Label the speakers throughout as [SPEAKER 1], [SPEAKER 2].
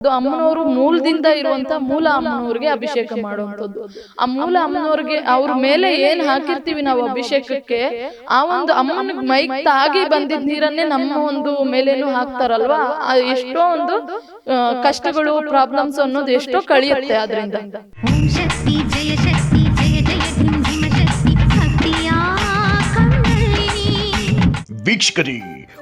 [SPEAKER 1] ಅಮ್ಮನವರು ಮೂಲದಿಂದ ಇರುವಂತ ಮೂಲ ಅಮ್ಮನವ್ರಿಗೆ ಅಭಿಷೇಕ ಮಾಡುವಂಥದ್ದು. ಆ ಮೂಲ ಅಮ್ಮನವ್ರಿಗೆ ಅವ್ರ ಮೇಲೆ ಏನ್ ಹಾಕಿರ್ತೀವಿ ನಾವು ಅಭಿಷೇಕಕ್ಕೆ ಆ ಒಂದು ಅಮ್ಮನ ಮೈ ತಾಗಿ ಬಂದಿದ್ ನೀರನ್ನೇ ನಮ್ಮ ಒಂದು ಮೇಲೇನು ಹಾಕ್ತಾರಲ್ವಾ? ಆ ಎಷ್ಟೋ ಒಂದು ಕಷ್ಟಗಳು ಪ್ರಾಬ್ಲಮ್ಸ್ ಅನ್ನೋದು ಎಷ್ಟೋ ಕಳಿಯುತ್ತೆ ಅದರಿಂದ
[SPEAKER 2] ವೀಕ್ಷಕರೇ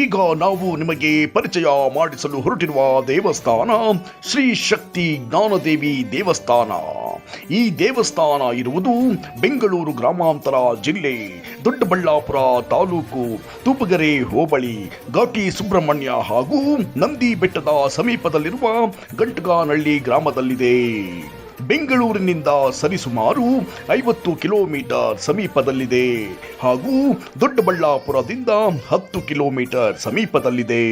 [SPEAKER 2] ಈಗ ನಾವು ನಿಮಗೆ ಪರಿಚಯ ಮಾಡಿಸಲು ಹೊರಟಿರುವ ದೇವಸ್ಥಾನ ಶ್ರೀ ಶಕ್ತಿ ಜ್ಞಾನದೇವಿ ದೇವಸ್ಥಾನ. ಈ ದೇವಸ್ಥಾನ ಇರುವುದು ಬೆಂಗಳೂರು ಗ್ರಾಮಾಂತರ ಜಿಲ್ಲೆ ದೊಡ್ಡಬಳ್ಳಾಪುರ ತಾಲೂಕು ತೂಪಗೆರೆ ಹೋಬಳಿ ಘಾಟಿ ಸುಬ್ರಹ್ಮಣ್ಯ ಹಾಗೂ ನಂದಿ ಬೆಟ್ಟದ ಸಮೀಪದಲ್ಲಿರುವ ಗಂಟಗಾನಹಳ್ಳಿ ಗ್ರಾಮದಲ್ಲಿದೆ. ಬೆಂಗಳೂರಿನಿಂದ ಸರಿಸುಮಾರು ಐವತ್ತು ಕಿಲೋಮೀಟರ್ ಸಮೀಪದಲ್ಲಿದೆ ಹಾಗೂ ದೊಡ್ಡಬಳ್ಳಾಪುರದಿಂದ ಹತ್ತು ಕಿಲೋಮೀಟರ್ ಸಮೀಪದಲ್ಲಿದೆ.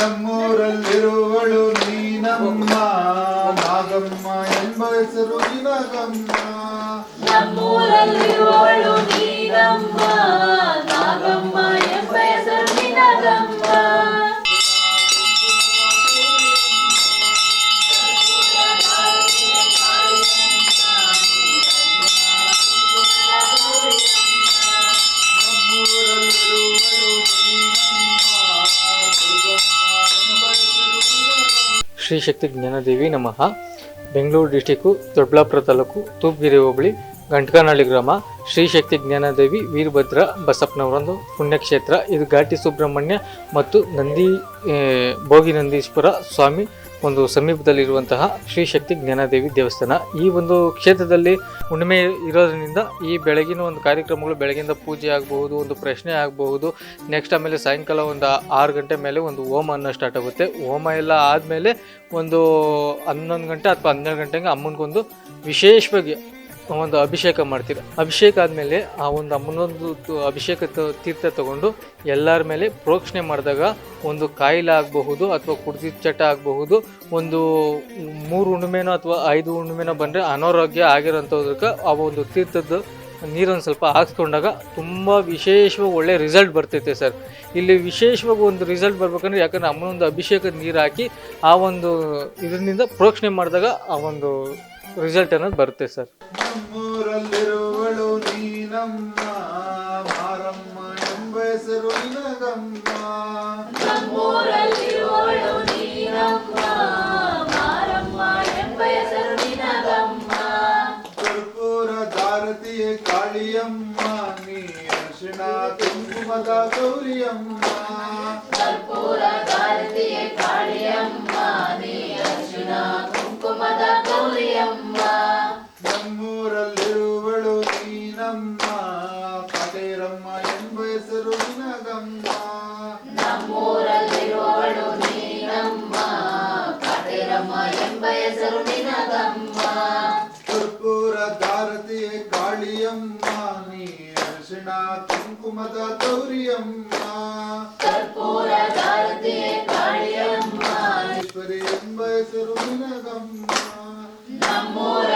[SPEAKER 3] ನಮ್ಮೂರಲ್ಲಿರುವಳು ನೀನಮ್ಮ. ನಾಗಮ್ಮ ಎಂಬ ಹೆಸರು ನಿನಗಮ್ಮ.
[SPEAKER 4] ನಮ್ಮೂರಲ್ಲಿರುವಳು ನೀನಮ್ಮ. ನಾಗಮ್ಮ ಎಂಬ ಹೆಸರು ನಿನಗಮ್ಮ.
[SPEAKER 5] ಶ್ರೀ ಶಕ್ತಿ ಜ್ಞಾನದೇವಿ ನಮಃ. ಬೆಂಗಳೂರು ಡಿಸ್ಟಿಕ್ಕು, ದೊಡ್ಡಬಳ್ಳಾಪುರ ತಾಲೂಕು ತೂಪ್ಗಿರಿ ಹೋಬಳಿ, ಗಂಟಕನಹಳ್ಳಿ ಗ್ರಾಮ, ಶ್ರೀ ಶಕ್ತಿ ಜ್ಞಾನದೇವಿ, ವೀರಭದ್ರ ಬಸಪ್ಪನವರೊಂದು ಪುಣ್ಯಕ್ಷೇತ್ರ. ಇದು ಘಾಟಿ ಸುಬ್ರಹ್ಮಣ್ಯ ಮತ್ತು ನಂದಿ ಭೋಗಿ ನಂದೀಶ್ವರ ಸ್ವಾಮಿ ಒಂದು ಸಮೀಪದಲ್ಲಿರುವಂತಹ ಶ್ರೀ ಶಕ್ತಿ ಜ್ಞಾನದೇವಿ ದೇವಸ್ಥಾನ. ಈ ಒಂದು ಕ್ಷೇತ್ರದಲ್ಲಿ ಹುಣ್ಣಿಮೆ ಇರೋದ್ರಿಂದ ಈ ಬೆಳಗಿನ ಒಂದು ಕಾರ್ಯಕ್ರಮಗಳು ಬೆಳಗಿಂದ ಪೂಜೆ ಆಗಬಹುದು, ಒಂದು ಪ್ರಶ್ನೆ ಆಗಬಹುದು. ನೆಕ್ಸ್ಟ್ ಆಮೇಲೆ ಸಾಯಂಕಾಲ ಒಂದು ಆರು ಗಂಟೆ ಮೇಲೆ ಒಂದು ಹೋಮ ಅನ್ನ ಸ್ಟಾರ್ಟ್ ಆಗುತ್ತೆ. ಹೋಮ ಎಲ್ಲ ಆದಮೇಲೆ ಒಂದು ಹನ್ನೊಂದು ಗಂಟೆ ಅಥವಾ ಹನ್ನೆರಡು ಗಂಟೆಗೆ ಅಮ್ಮನಿಗೊಂದು ವಿಶೇಷವಾಗಿ ಒಂದು ಅಭಿಷೇಕ ಮಾಡ್ತೀರಿ. ಅಭಿಷೇಕ ಆದಮೇಲೆ ಆ ಒಂದು ಅಮ್ಮನೊಂದು ಅಭಿಷೇಕ ತೀರ್ಥ ತಗೊಂಡು ಎಲ್ಲರ ಮೇಲೆ ಪ್ರೋಕ್ಷಣೆ ಮಾಡಿದಾಗ ಒಂದು ಕಾಯಿಲೆ ಆಗಬಹುದು ಅಥವಾ ಕುಡಿದ ಚಟ ಆಗಬಹುದು, ಒಂದು ಮೂರು ಹುಣ್ಣಿಮೆನೋ ಅಥವಾ ಐದು ಹುಣ್ಣಿಮೆನೋ ಬಂದರೆ ಅನಾರೋಗ್ಯ ಆಗಿರೋಂಥದಕ್ಕೆ ಆ ಒಂದು ತೀರ್ಥದ ನೀರನ್ನು ಸ್ವಲ್ಪ ಹಾಕ್ಸ್ಕೊಂಡಾಗ ತುಂಬ ವಿಶೇಷವಾಗಿ ಒಳ್ಳೆ ರಿಸಲ್ಟ್ ಬರ್ತೈತೆ ಸರ್. ಇಲ್ಲಿ ವಿಶೇಷವಾಗಿ ಒಂದು ರಿಸಲ್ಟ್ ಬರ್ಬೇಕಂದ್ರೆ ಯಾಕಂದ್ರೆ ಅಮ್ಮನೊಂದು ಅಭಿಷೇಕದ ನೀರು ಹಾಕಿ ಆ ಒಂದು ಇದರಿಂದ ಪ್ರೋಕ್ಷಣೆ ಮಾಡಿದಾಗ ಆ ಒಂದು ರಿಸಲ್ಟ್ ಅನ್ನೋದು ಬರುತ್ತೆ ಸರ್.
[SPEAKER 3] ನಮ್ಮೂರಲ್ಲಿರುವಳು ನೀನಮ್ಮ. ಮಾರಮ್ಮ ಕರ್ಪೂರ ಧಾರತಿಯ ಕಾಳಿಯಮ್ಮ ನೀ ಅರಿಶಿಣ ಕುಂಕುಮದ ಗೌರಿಯಮ್ಮ
[SPEAKER 4] ಕರ್ಪೂರ ದಾರತಿಯ ಕಾಳಿಯಮ್ಮ
[SPEAKER 3] ಈಶ್ವರಿ ಎಂಬ ಹೆಸರು ನಿನಗಮ್ಮ
[SPEAKER 4] ನಮ್ಮೂರಲ್ಲಿರುವವಳು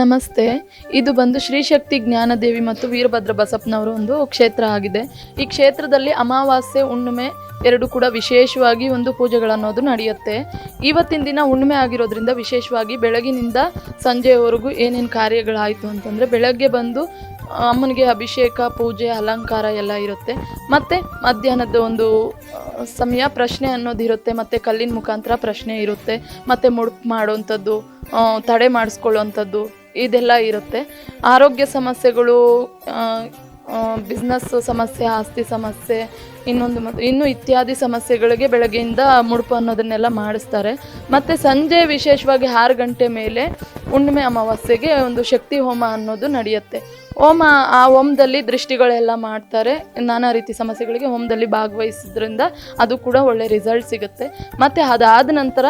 [SPEAKER 1] ನಮಸ್ತೆ. ಇದು ಬಂದು ಶ್ರೀ ಶಕ್ತಿ ಜ್ಞಾನದೇವಿ ಮತ್ತು ವೀರಭದ್ರ ಬಸಪ್ಪನವರ ಒಂದು ಕ್ಷೇತ್ರ ಆಗಿದೆ. ಈ ಕ್ಷೇತ್ರದಲ್ಲಿ ಅಮಾವಾಸ್ಯೆ, ಹುಣ್ಣಿಮೆ ಎರಡು ಕೂಡ ವಿಶೇಷವಾಗಿ ಒಂದು ಪೂಜೆಗಳನ್ನೋದು ನಡೆಯುತ್ತೆ. ಇವತ್ತಿನ ದಿನ ಹುಣ್ಣಿಮೆ ಆಗಿರೋದ್ರಿಂದ ವಿಶೇಷವಾಗಿ ಬೆಳಗಿನಿಂದ ಸಂಜೆಯವರೆಗೂ ಏನೇನು ಕಾರ್ಯಗಳಾಯಿತು ಅಂತಂದರೆ ಬೆಳಗ್ಗೆ ಬಂದು ಅಮ್ಮನಿಗೆ ಅಭಿಷೇಕ, ಪೂಜೆ, ಅಲಂಕಾರ ಎಲ್ಲ ಇರುತ್ತೆ. ಮತ್ತು ಮಧ್ಯಾಹ್ನದ ಒಂದು ಸಮಯ ಪ್ರಶ್ನೆ ಅನ್ನೋದು ಇರುತ್ತೆ. ಮತ್ತು ಕಲ್ಲಿನ ಮುಖಾಂತರ ಪ್ರಶ್ನೆ ಇರುತ್ತೆ. ಮತ್ತು ಮುಡುಪು ಮಾಡೋವಂಥದ್ದು ತಡೆ ಮಾಡಿಸ್ಕೊಳ್ಳೋವಂಥದ್ದು ಇದೆಲ್ಲ ಇರುತ್ತೆ. ಆರೋಗ್ಯ ಸಮಸ್ಯೆಗಳು ಬಿಸ್ನೆಸ್ ಸಮಸ್ಯೆ, ಆಸ್ತಿ ಸಮಸ್ಯೆ, ಇನ್ನೊಂದು ಮತ್ತು ಇನ್ನು ಇತ್ಯಾದಿ ಸಮಸ್ಯೆಗಳಿಗೆ ಬೆಳಗ್ಗೆಯಿಂದ ಮುಡುಪು ಅನ್ನೋದನ್ನೆಲ್ಲ ಮಾಡಿಸ್ತಾರೆ. ಮತ್ತು ಸಂಜೆ ವಿಶೇಷವಾಗಿ ಆರು ಗಂಟೆ ಮೇಲೆ ಹುಣ್ಣಿಮೆ ಅಮಾವಾಸ್ಯೆಗೆ ಒಂದು ಶಕ್ತಿ ಹೋಮ ಅನ್ನೋದು ನಡೆಯುತ್ತೆ. ಹೋಮ, ಆ ಹೋಮದಲ್ಲಿ ದೃಷ್ಟಿಗಳೆಲ್ಲ ಮಾಡ್ತಾರೆ. ನಾನಾ ರೀತಿ ಸಮಸ್ಯೆಗಳಿಗೆ ಹೋಮದಲ್ಲಿ ಭಾಗವಹಿಸಿದ್ರಿಂದ ಅದು ಕೂಡ ಒಳ್ಳೆ ರಿಸಲ್ಟ್ ಸಿಗುತ್ತೆ. ಮತ್ತು ಅದಾದ ನಂತರ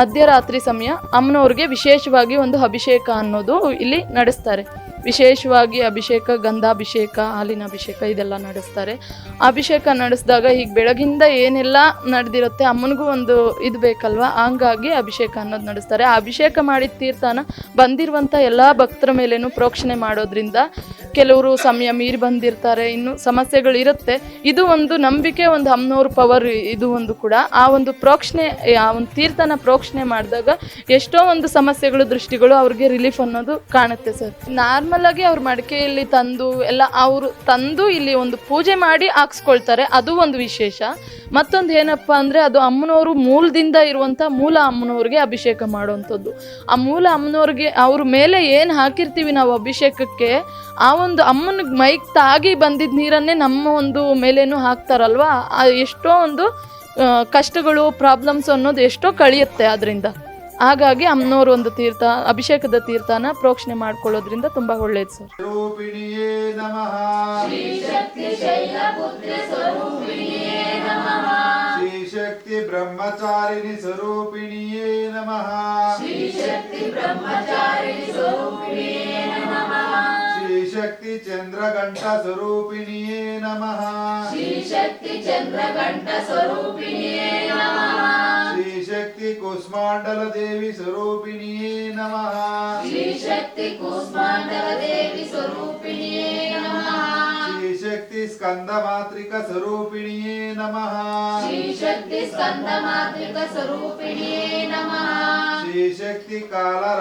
[SPEAKER 1] ಮಧ್ಯರಾತ್ರಿ ಸಮಯ, ಅಮ್ಮನವ್ರಿಗೆ ವಿಶೇಷವಾಗಿ ಒಂದು ಅಭಿಷೇಕ ಅನ್ನೋದು ಇಲ್ಲಿ ನಡೆಸ್ತಾರೆ. ವಿಶೇಷವಾಗಿ ಅಭಿಷೇಕ, ಗಂಧಾಭಿಷೇಕ ಹಾಲಿನ ಅಭಿಷೇಕ ಇದೆಲ್ಲ ನಡೆಸ್ತಾರೆ. ಅಭಿಷೇಕ ನಡೆಸಿದಾಗ ಈಗ ಬೆಳಗಿಂದ ಏನೆಲ್ಲ ನಡೆದಿರುತ್ತೆ ಅಮ್ಮನಿಗೂ ಒಂದು ಇದು ಬೇಕಲ್ವಾ? ಹಂಗಾಗಿ ಅಭಿಷೇಕ ಅನ್ನೋದು ನಡೆಸ್ತಾರೆ. ಆ ಅಭಿಷೇಕ ಮಾಡಿದ ತೀರ್ಥನ ಬಂದಿರುವಂಥ ಎಲ್ಲ ಭಕ್ತರ ಮೇಲೇನು ಪ್ರೋಕ್ಷಣೆ ಮಾಡೋದ್ರಿಂದ ಕೆಲವರು ಸಮಯ ಮೀರಿ ಬಂದಿರ್ತಾರೆ, ಇನ್ನು ಸಮಸ್ಯೆಗಳಿರುತ್ತೆ ಇದು ಒಂದು ನಂಬಿಕೆ, ಒಂದು ಅಮ್ಮನವ್ರ ಪವರ್ ಇದು ಒಂದು ಕೂಡ. ಆ ಒಂದು ಪ್ರೋಕ್ಷಣೆ, ಆ ಒಂದು ತೀರ್ಥನ ಪ್ರೋಕ್ಷಣೆ ಮಾಡಿದಾಗ ಎಷ್ಟೋ ಒಂದು ಸಮಸ್ಯೆಗಳು, ದೃಷ್ಟಿಗಳು ಅವ್ರಿಗೆ ರಿಲೀಫ್ ಅನ್ನೋದು ಕಾಣುತ್ತೆ ಸರ್ ನಾರ್ಮಲ್ ಆಗಿ ಅವ್ರ ಮಡಿಕೆಯಲ್ಲಿ ತಂದು, ಎಲ್ಲ ಅವರು ತಂದು ಇಲ್ಲಿ ಒಂದು ಪೂಜೆ ಮಾಡಿ ಹಾಕ್ಸ್ಕೊಳ್ತಾರೆ. ಅದು ಒಂದು ವಿಶೇಷ. ಮತ್ತೊಂದು ಏನಪ್ಪ ಅಂದರೆ, ಅದು ಅಮ್ಮನವರು ಮೂಲದಿಂದ ಇರುವಂಥ ಮೂಲ ಅಮ್ಮನವ್ರಿಗೆ ಅಭಿಷೇಕ ಮಾಡುವಂಥದ್ದು. ಆ ಮೂಲ ಅಮ್ಮನವ್ರಿಗೆ ಅವ್ರ ಮೇಲೆ ಏನು ಹಾಕಿರ್ತೀವಿ ನಾವು ಅಭಿಷೇಕಕ್ಕೆ, ಆ ಒಂದು ಅಮ್ಮನ ಮೈಕ್ ತಾಗಿ ಬಂದಿದ್ದ ನೀರನ್ನೇ ನಮ್ಮ ಒಂದು ಮೇಲೇನು ಹಾಕ್ತಾರಲ್ವಾ? ಆ ಎಷ್ಟೋ ಒಂದು ಕಷ್ಟಗಳು ಪ್ರಾಬ್ಲಮ್ಸ್ ಅನ್ನೋದು ಎಷ್ಟೋ ಕಳಿಯುತ್ತೆ ಅದರಿಂದ ಹಾಗಾಗಿ ಅಮ್ಮನವ್ರ ಒಂದು ತೀರ್ಥ ಅಭಿಷೇಕದ ತೀರ್ಥನ ಪ್ರೋಕ್ಷಣೆ ಮಾಡ್ಕೊಳ್ಳೋದ್ರಿಂದ ತುಂಬ ಒಳ್ಳೇದು ಸರ್.
[SPEAKER 3] ಸ್ವರೂಪಿಣಿಯೇ ನಮಃ. ಶ್ರೀ ಶಕ್ತಿ ಬ್ರಹ್ಮಚಾರಿಣಿ ಸ್ವರೂಪಿಣಿಯೇ ನಮಃ. श्रीशक्ति चन्द्रघण्टस्वरूपिण्ये नमः। श्रीशक्ति चन्द्रघण्टस्वरूपिण्ये नमः। श्रीशक्ति कुष्माण्डलदेवी स्वरूपिण्ये नम। श्रीशक्ति कुष्माण्डलदेवी स्वरूपिण्ये ಶ್ರೀ ಶಕ್ತಿ ಚಂದ್ರಘಂಟ ಸ್ವರೂಪಿಣಿಯೇ ನಮಃ ಶ್ರೀ ಶಕ್ತಿ ಕುಸ್ಮಾಂಡಲ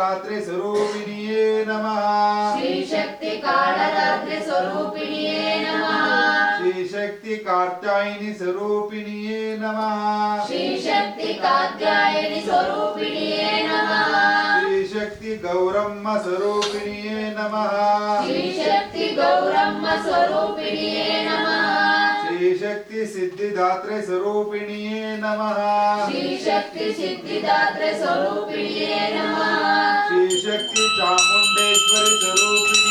[SPEAKER 3] ದೇವಿ ಸ್ವರೂಪಿಣಿಯೇ ನಮಃ ಶ್ರೀ ಶಕ್ತಿ ಸ್ಕಂದ ಮಾತ್ರಿಕ ಸ್ವರೂಪಿಣಿಯೇ ನಮಃ ಶ್ರೀ ಶಕ್ತಿ ಗೌರಮ್ಮ ಸ್ವರೂಪಿಣಿಯೇ ನಮಃ. ಶಕ್ತಿ ಕಾತ್ಯಾಯಿನಿ ಸ್ವರೂಪಿಣಿಯೇ ನಮಃ. ಶ್ರೀ ಶಕ್ತಿ ಗೌರಮ್ಮ ಸ್ವರೂಪಿಣಿಯೇ ನಮಃ. ಶಕ್ತಿ ಸಿದ್ಧಿದಾತ್ರೆ ಸ್ವರೂಪಿಣಿಯೇ ನಮಃ. ಶ್ರೀ ಶಕ್ತಿ ಚಾಮುಂಡೇಶ್ವರಿ ಸ್ವರೂಪಿಣಿಯೇ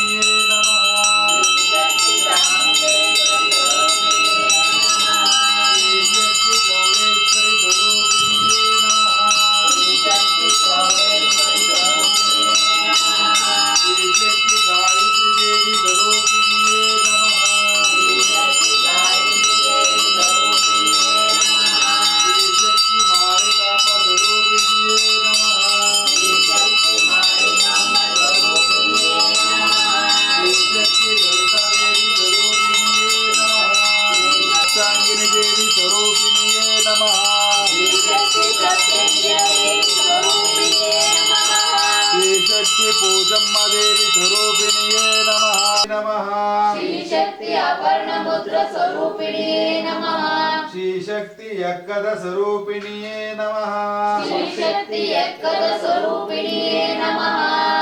[SPEAKER 3] ఎక్కద స్వరూపిణియే నమ.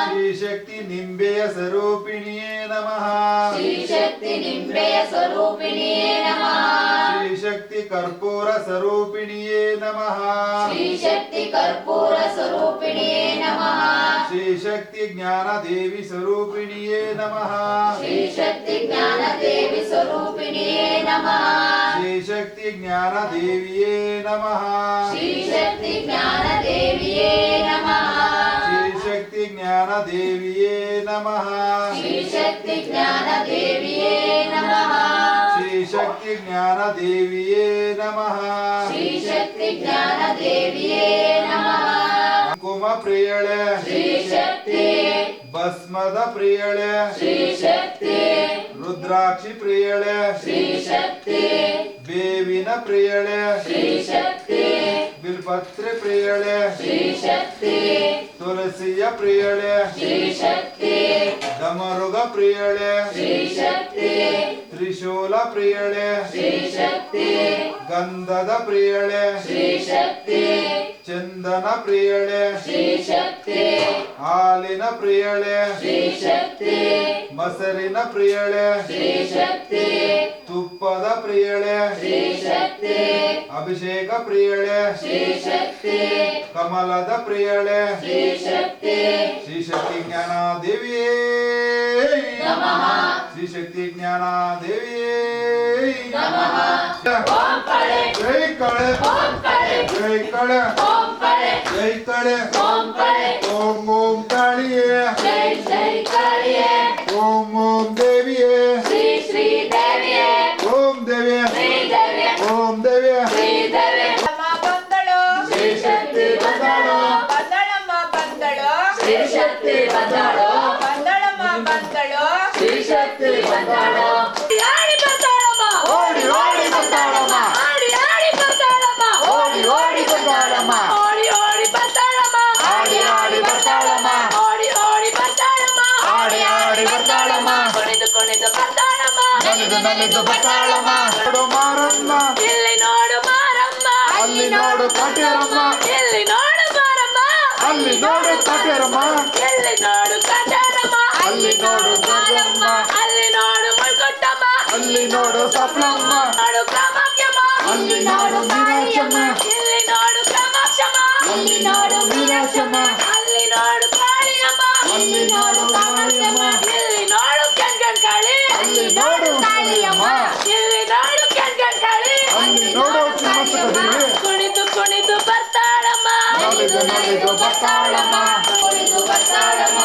[SPEAKER 3] శ్రీ శక్తి నింబేయ స్వరూపిణియే నమ. శ్రీ నింబేయ స్వరూపిణియే నమ. శ్రీ ಶಕ್ತಿ ಯಕ್ಕದ ಸ್ವರೂಪಿಣಿಯೇ ನಮಃ ಶ್ರೀ ಶಕ್ತಿ ನಿಂಬೆಯ ಸ್ವರೂಪಿಣಿಯೇ ನಮಃ ಶ್ರೀ ಶಕ್ತಿ ಕರ್ಪೂರ ಸ್ವರೂಪಿಣಿಯೇ ನಮಃ ಶ್ರೀ ಶಕ್ತಿ ಜ್ಞಾನ ದೇವಿ ಸ್ವರೂಪಿಣಿಯೇ ನಮಃ ಶ್ರೀ ಶಕ್ತಿ ಜ್ಞಾನ ದೇವಿಯೇ ನಮಃ ಶ್ರೀ ಶಕ್ತಿ ಜ್ಞಾನ ದೇವಿಯೇ ನಮಃ ಶ್ರೀ ಶಕ್ತಿ ಜ್ಞಾನ ದೇವಿಯೇ ನಮಃ ಶ್ರೀ ಶಕ್ತಿ ಜ್ಞಾನ ದೇವಿಯೇ ನಮಃ ಕುಂಕುಮ ಪ್ರಿಯಳೆ ಭಸ್ಮದ ಪ್ರಿಯಳೆ ರುದ್ರಾಕ್ಷಿ ಪ್ರಿಯಳೆ.
[SPEAKER 4] ಶ್ರೀ ಶಕ್ತಿ
[SPEAKER 3] ಬೇವಿನ ಪ್ರಿಯಳೆ.
[SPEAKER 4] ಶ್ರೀ ಶಕ್ತಿ
[SPEAKER 3] ಬಿಲ್ಪತ್ರೆ ಪ್ರಿಯಳೆ.
[SPEAKER 4] ಶ್ರೀ ಶಕ್ತಿ
[SPEAKER 3] ತುಳಸಿಯ ಪ್ರಿಯಳೆ.
[SPEAKER 4] ಶ್ರೀ ಶಕ್ತಿ
[SPEAKER 3] ಡಮರುಗ ಪ್ರಿಯಳೆ.
[SPEAKER 4] ಶ್ರೀ ಶಕ್ತಿ
[SPEAKER 3] ತ್ರಿಶೂಲ ಪ್ರಿಯಳೆ.
[SPEAKER 4] ಶ್ರೀ ಶಕ್ತಿ
[SPEAKER 3] ಗಂಧದ ಪ್ರಿಯಳೆ.
[SPEAKER 4] ಶ್ರೀಶಕ್ತಿ.
[SPEAKER 3] ಚಂದನ ಪ್ರಿಯಳೆ.
[SPEAKER 4] ಶ್ರೀ ಶಕ್ತಿ.
[SPEAKER 3] ಹಾಲಿನ ಪ್ರಿಯಳೆ.
[SPEAKER 4] ಶ್ರೀ ಶಕ್ತಿ.
[SPEAKER 3] ಮೊಸರಿನ ಪ್ರಿಯಳೆ.
[SPEAKER 4] ಶ್ರೀ ಶಕ್ತಿ.
[SPEAKER 3] ತುಪ್ಪದ ಪ್ರಿಯಳೆ.
[SPEAKER 4] ಶ್ರೀ ಶಕ್ತಿ.
[SPEAKER 3] ಅಭಿಷೇಕ ಪ್ರಿಯಳೆ.
[SPEAKER 4] ಶ್ರೀ ಶಕ್ತಿ.
[SPEAKER 3] ಕಮಲದ ಪ್ರಿಯಳೆ.
[SPEAKER 4] ಶ್ರೀ
[SPEAKER 3] ಶಕ್ತಿ. ಶ್ರೀ ಶಕ್ತಿ ಜ್ಞಾನ ದೇವಿಯೇ ಶ್ರೀಶಕ್ತಿ ಜ್ಞಾನ ದೇವಿಯೇ
[SPEAKER 4] ನಮಃ ಓಂ ಕಳೆ
[SPEAKER 3] ಜೈ ಕಳೆ
[SPEAKER 4] ಓಂ ಕಳೆ
[SPEAKER 3] ಜೈ ಕಳೆ
[SPEAKER 4] ಓಂ ಕಳೆ
[SPEAKER 3] ಜೈ ಕಳೆ
[SPEAKER 4] ಓಂ ಕಳೆ
[SPEAKER 3] ಓಂ ಓಂ ಕಾಳಿಯೇ
[SPEAKER 4] ಜೈ ಶ್ರೀಶಕ್ತಿ ಬಂದಳು ಆಡಿ ಬರ್ತಾಳಮ್ಮ
[SPEAKER 3] ಓಡಿ ಓಡಿ ಬರ್ತಾಳಮ್ಮ
[SPEAKER 4] ಆಡಿ ಆಡಿ ಬರ್ತಾಳಮ್ಮ
[SPEAKER 3] ಓಡಿ ಓಡಿ ಬರ್ತಾಳಮ್ಮ
[SPEAKER 4] ಓಡಿ ಓಡಿ ಬರ್ತಾಳಮ್ಮ
[SPEAKER 3] ಆಡಿ ಆಡಿ ಬರ್ತಾಳಮ್ಮ
[SPEAKER 4] ಓಡಿ ಓಡಿ ಬರ್ತಾಳಮ್ಮ
[SPEAKER 3] ಆಡಿ ಆಡಿ ಬರ್ತಾಳಮ್ಮ
[SPEAKER 4] ಕುಣಿದು ಕುಣಿದು ಬರ್ತಾಳಮ್ಮ
[SPEAKER 3] ನಲಿದು ನಲಿದು ಬರ್ತಾಳಮ್ಮ ನೋಡು ಮಾರಮ್ಮ
[SPEAKER 4] ಇಲ್ಲಿ ನೋಡು ಮಾರಮ್ಮ
[SPEAKER 3] ಅಲ್ಲಿ ನೋಡು ಕಾಟ್ಯಾರಮ್ಮ
[SPEAKER 4] ಇಲ್ಲಿ ನೋಡು ಮಾರಮ್ಮ
[SPEAKER 3] ಅಲ್ಲಿ ನೋಡು ಕಾಟ್ಯಾರಮ್ಮ
[SPEAKER 4] ಎಲ್ಲಿ ನೋಡು ಕಟಾರಮ್ಮ
[SPEAKER 3] ಅಲ್ಲಿ ನೋಡು ದುರ್ಗಮ್ಮ
[SPEAKER 4] ಅಲ್ಲಿ ನೋಡು
[SPEAKER 3] ಅಲ್ಲಿ ನೋಡು ಸಪ್ಲಮ್ಮ ಅಲ್ಲಿ ನೋಡು ಮೀನಾಕ್ಷಮ್ಮ
[SPEAKER 4] ಇಲ್ಲಿ
[SPEAKER 3] ಅಲ್ಲಿ ನೋಡು ಮೀನಾಕ್ಷಮ್ಮ
[SPEAKER 4] ಅಲ್ಲಿ ನೋಡು ಕಾಳಿಯಮ್ಮ.
[SPEAKER 3] ಅಲ್ಲಿ ನೋಡು ಕಾಳಿಯಮ್ಮ.
[SPEAKER 4] ಇಲ್ಲಿ ನೋಡು ಕೆಂಗನ್ ಕಾಳಿ.
[SPEAKER 3] ಅಲ್ಲಿ ನೋಡು ಕಾಳಿಯಮ್ಮ.
[SPEAKER 4] ಇಲ್ಲಿ ನೋಡು ಕೆಂಗನ್ ಕಾಳಿ.
[SPEAKER 3] ಅಲ್ಲಿ ನೋಡು ಚಿಮ್ಮಸ್ಕದೇವಿ
[SPEAKER 4] ಕುಣಿದು ಕುಣಿದು ಬರ್ತಾಳಮ್ಮ.
[SPEAKER 3] ನಲಿದು ನಲಿದು ಬರ್ತಾಳಮ್ಮ.
[SPEAKER 4] ಕುಣಿದು ಬರ್ತಾಳಮ್ಮ.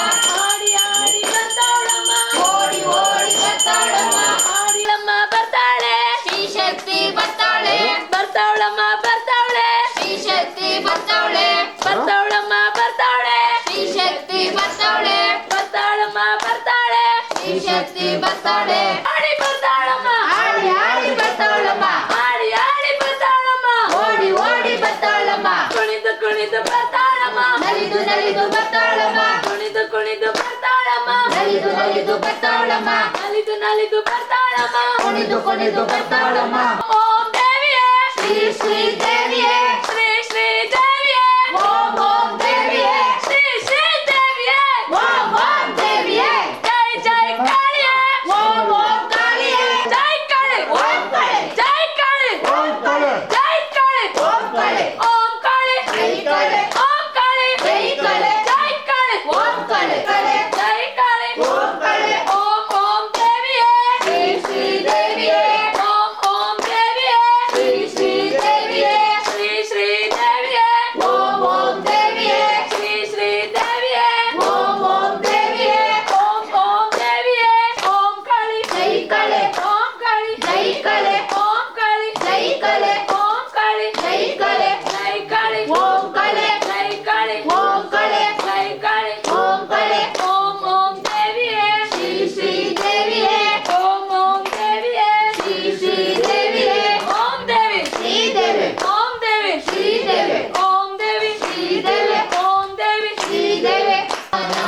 [SPEAKER 4] ಶ್ರೀಶಕ್ತಿ ಬರ್ತಾಳೆ. ಆಡಿ ಬರ್ತಾಳಮ್ಮ. ಆಡಿ ಆಡಿ ಬರ್ತಾಳಮ್ಮ. ಆಡಿ ಆಡಿ ಬರ್ತಾಳಮ್ಮ. ಓಡಿ ಓಡಿ ಬರ್ತಾಳಮ್ಮ. ಕುಣಿದು ಕುಣಿದು ಬರ್ತಾಳಮ್ಮ. ನಲಿದು ನಲಿದು ಬರ್ತಾಳಮ್ಮ. ಕುಣಿದು ಕುಣಿದು ಬರ್ತಾಳಮ್ಮ. ನಲಿದು ನಲಿದು ಬರ್ತಾಳಮ್ಮ. ನಲಿದು ನಲಿದು ಬರ್ತಾಳಮ್ಮ. ಕುಣಿದು ಕುಣಿದು ಬರ್ತಾಳಮ್ಮ. ಓಂ ದೇವಿಯೇ. ಶ್ರೀ ಶ್ರೀ ದೇವಿಯೇ.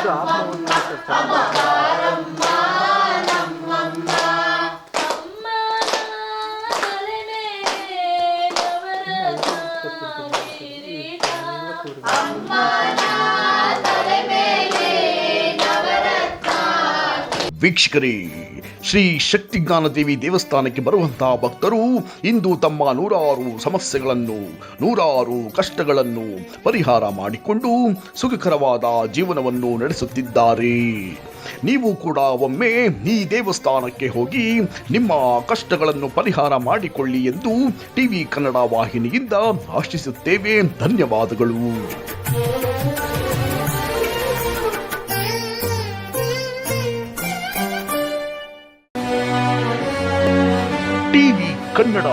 [SPEAKER 4] ಅಮ್ಮ ತಲೆ ಮೇಲೆ ನವರತ್ನ ಕಿರೀಟ. ಅಮ್ಮನ ತಲೆ ಮೇಲೆ ನವರತ್ನ
[SPEAKER 2] ವೀಕ್ಷಕರೇ ಶ್ರೀ ಶಕ್ತಿಜ್ಞಾನದೇವಿ ದೇವಸ್ಥಾನಕ್ಕೆ ಬರುವಂತಹ ಭಕ್ತರು ಇಂದು ತಮ್ಮ ನೂರಾರು ಸಮಸ್ಯೆಗಳನ್ನು, ನೂರಾರು ಕಷ್ಟಗಳನ್ನು ಪರಿಹಾರ ಮಾಡಿಕೊಂಡು ಸುಖಕರವಾದ ಜೀವನವನ್ನು ನಡೆಸುತ್ತಿದ್ದಾರೆ. ನೀವು ಕೂಡ ಒಮ್ಮೆ ಈ ದೇವಸ್ಥಾನಕ್ಕೆ ಹೋಗಿ ನಿಮ್ಮ ಕಷ್ಟಗಳನ್ನು ಪರಿಹಾರ ಮಾಡಿಕೊಳ್ಳಿ ಎಂದು ಟಿವಿ ಕನ್ನಡ ವಾಹಿನಿಯಿಂದ ಆಶಿಸುತ್ತೇವೆ. ಧನ್ಯವಾದಗಳು. ಕನ್ನಡ.